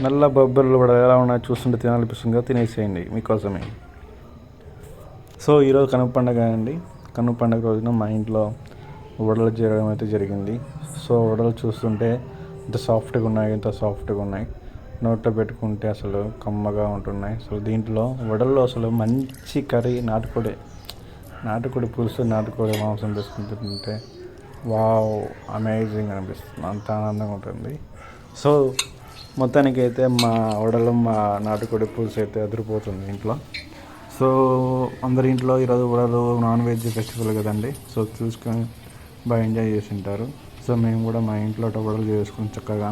నల్ల బొబ్బర్లు కూడా ఎలా ఉన్నాయో చూస్తుంటే తినాలనిపిస్తుంది కదా తినేసేయండి మీకోసమే. సో ఈరోజు కనుమ పండగ అండి. కనుమ పండగ రోజున మా ఇంట్లో వడలు చేయడం అయితే జరిగింది. సో వడలు చూస్తుంటే ఇంత సాఫ్ట్గా ఉన్నాయి ఎంత సాఫ్ట్గా ఉన్నాయి. నోట్లో పెట్టుకుంటే అసలు కమ్మగా ఉంటున్నాయి. అసలు దీంట్లో వడల్లో అసలు మంచి కర్రీ నాటుకోడి నాటుకోడి పులుసు నాటుకోడి మాంసం తీసుకుంటుంటే వావ్ అమేజింగ్ అనిపిస్తుంది. అంత ఆనందంగా ఉంటుంది. సో మొత్తానికి అయితే మా వడలు మా నాటుకోడి పులుసు అయితే అదిరిపోతుంది ఇంట్లో. సో అందరి ఇంట్లో ఈరోజు వడలు నాన్ వెజ్ ఫెస్టివల్ కదండి. సో చూసుకొని బాగా ఎంజాయ్ చేసింటారు సో మేము కూడా మా ఇంట్లో వడలు చేసుకొని చక్కగా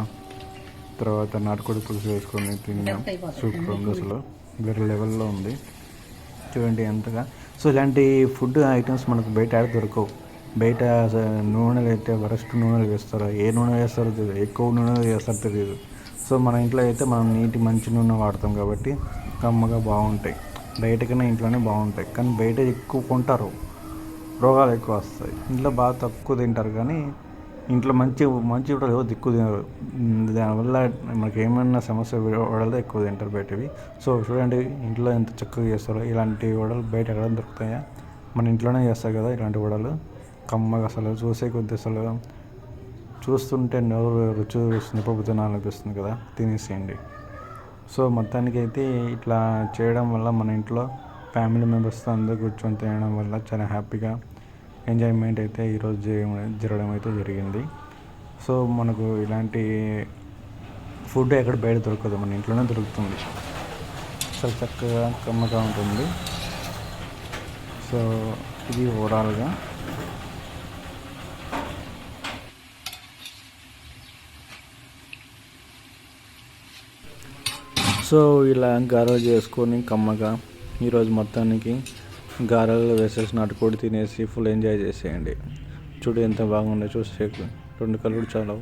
తర్వాత నాటుకోడి పులుసు వేసుకొని తిన్నాం. సూపర్ ఉంది అసలు వేరే లెవెల్లో ఉంది. చూడండి ఎంతగా. సో ఇలాంటి ఫుడ్ ఐటమ్స్ మనకు బయట ఆడ దొరకవు. బయట నూనెలు అయితే వరస్ట్ నూనెలు వేస్తారు? ఏ నూనె వేస్తారో తెలియదు ఎక్కువ నూనె వేస్తారో తెలియదు సో మన ఇంట్లో అయితే మనం నీటి మంచి నూనె వాడతాం కాబట్టి కమ్మగా బాగుంటాయి. బయట కన్నా ఇంట్లోనే బాగుంటాయి. కానీ బయట ఎక్కువ కొంటారు. రోగాలు ఎక్కువ వస్తాయి. ఇంట్లో బాగా తక్కువ తింటారు కానీ ఇంట్లో మంచి మంచి కూడా ఎవరు ఎక్కువ తినరు. దానివల్ల మనకి ఏమైనా సమస్య వడలు ఎక్కువ తింటారు బయటవి. సో చూడండి ఇంట్లో ఎంత చక్కగా చేస్తారో. ఇలాంటి వడలు బయట ఎక్కడ దొరుకుతాయా? మన ఇంట్లోనే చేస్తారు కదా ఇలాంటి వడలు. కమ్మగా అసలు చూసే కొద్ది అసలు చూస్తుంటే నోరు రుచి నిపపు తినాలనిపిస్తుంది కదా తినేసేయండి. సో మొత్తానికి అయితే ఇట్లా చేయడం వల్ల మన ఇంట్లో ఫ్యామిలీ మెంబర్స్తో అందరూ కూర్చొని తినడం వల్ల చాలా హ్యాపీగా ఎంజాయ్మెంట్ అయితే ఈరోజు జరగడం జరగడం అయితే జరిగింది. సో మనకు ఇలాంటి ఫుడ్ ఎక్కడ బయట దొరకదు మన ఇంట్లోనే దొరుకుతుంది. చాలా చక్కగా కమ్మగా ఉంటుంది. సో ఇది ఓవరాల్గా సో ఇలా గారెలు చేసుకొని కమ్మగా ఈరోజు మొత్తానికి గారెలు వేసేసి నాటుకోడి తినేసి ఫుల్ ఎంజాయ్ చేసేయండి. చూడు ఎంత బాగుందో చూసే రెండు కళ్ళు చాలా